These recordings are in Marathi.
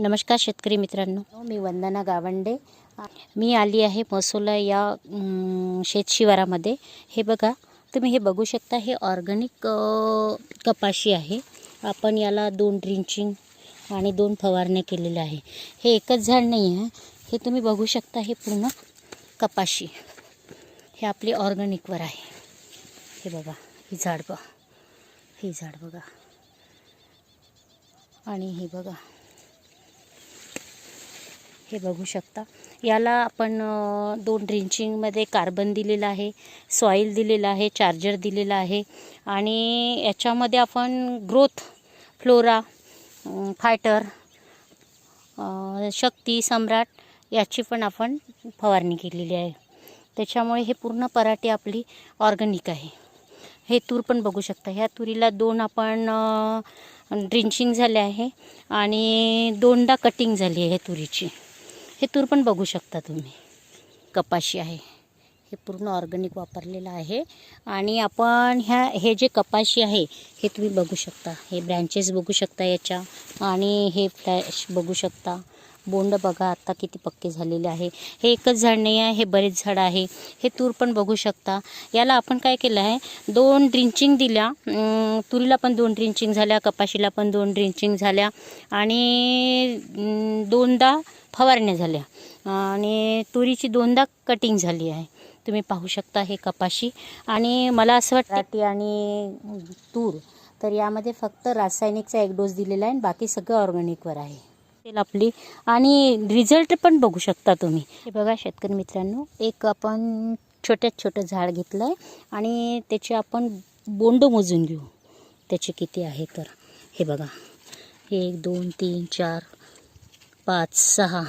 नमस्कार शेतकरी मित्रांनो. मी वंदना गावंडे. मी आली आहे मसोला या शेतशिवारामध्ये हे बघा तुम्ही हे बघू शकता हे ऑर्गॅनिक कपाशी आहे. आपण याला दोन ड्रिंचिंग आणि दोन फवारण्या केलेल्या आहे. हे एकच झाड नाही आहे. हे तुम्ही बघू शकता हे पूर्ण कपाशी. हे आपली ऑर्गॅनिकवर आहे. हे बघा ही झाड बघा. हे झाड बघा. आणि हे बघा. हे बघू शकता. याला आपण दोन ड्रिंचिंगमध्ये कार्बन दिलेलं आहे सॉईल दिलेलं आहे चार्जर दिलेलं आहे आणि याच्यामध्ये आपण growth flora fighter Shakti Samrat याची पण आपण फवारणी केलेली आहे. त्याच्यामुळे हे पूर्ण पराठी आपली ऑर्गॅनिक आहे. हे तूर पण बघू शकता. ह्या तुरीला दोन आपण ड्रिंचिंग झाले आहे आणि दोनदा कटिंग झाली आहे तुरीची. हे तूर पण बघू शकता तुम्ही. कपाशी आहे. हे पूर्ण ऑर्गॅनिक वापरलेलं आहे. आणि आपण ह्या हे जे कपाशी आहे हे तुम्ही बघू शकता. हे ब्रँचेस बघू शकता याच्या. आणि हे फ्लॅश बघू शकता. बोंड बघा आता किती पक्के झालेले आहे. हे एकच झाड नाही आहे हे बरेच झाड आहे. हे तूर पण बघू शकता. याला आपण काय केलं आहे? दोन ड्रिंचिंग दिल्या. तुरीला पण दोन ड्रिंचिंग झाल्या कपाशीला पण दोन ड्रिंचिंग झाल्या. आणि दोनदा फवारण्या झाल्या. आणि तुरीची दोनदा कटिंग झाली आहे. तुम्ही पाहू शकता हे कपाशी. आणि मला असं वाटतं आणि तूर तर यामध्ये फक्त रासायनिकचा एक डोस दिलेला आहे आणि बाकी सगळं ऑर्गॅनिकवर आहे. आपली. आणि रिझल्ट पण बघू शकता तुम्ही. हे बघा शेतकरी मित्रांनो एक आपण छोट्यात छोटं झाड घेतलं आहे आणि त्याचे आपण बोंड मोजून घेऊ. त्याचे किती आहे तर? हे बघा. एक दोन तीन चार. पाच सहा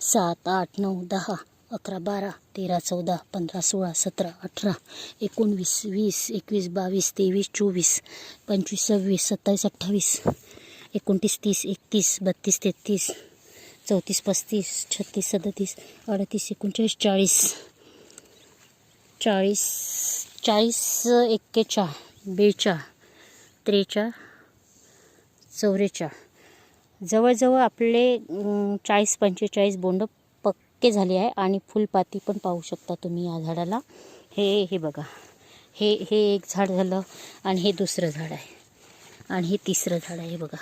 सात आठ नऊ दहा अकरा बारा तेरा चौदा पंधरा सोळा सतरा अठरा एकोणवीस वीस एकवीस बावीस तेवीस चोवीस पंचवीस सव्वीस सत्तावीस अठ्ठावीस एकोणतीस तीस एकतीस बत्तीस तेहतीस चौतीस पस्तीस छत्तीस सदतीस अडतीस एकोणचाळीस चाळीस चाळीस चाळीस एक्केचाळ बेचाळ त्रेचाळ चौवेचाळ जवळजवळ आपले चाळीस पंचेचाळीस बोंड पक्के झाले आहे आणि फुलपाती पण पाहू शकता तुम्ही या झाडाला. हे हे बघा. हे हे एक झाड झालं आणि हे दुसरं झाड आहे. आणि हे तिसरं झाड आहे हे बघा.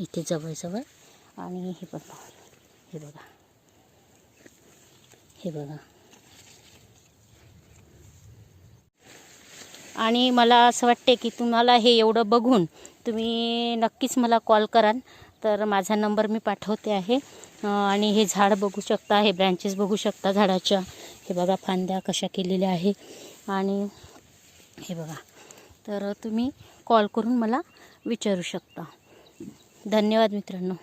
इथे जवळजवळ. आणि हे बघा. हे बघा. हे बघा. आणि मला असं वाटते की तुम्हाला हे एवढं बघून तुम्ही नक्कीच मला कॉल कराल. तर माझा नंबर मी पाठवते आहे. आणि हे झाड बघू शकता हे ब्रँचेस बघू शकता झाडाच्या. हे बघा फांद्या कशा केलेल्या आहे. आणि हे बघा. तर तुम्ही कॉल करून मला विचारू शकता. धन्यवाद मित्रांनो.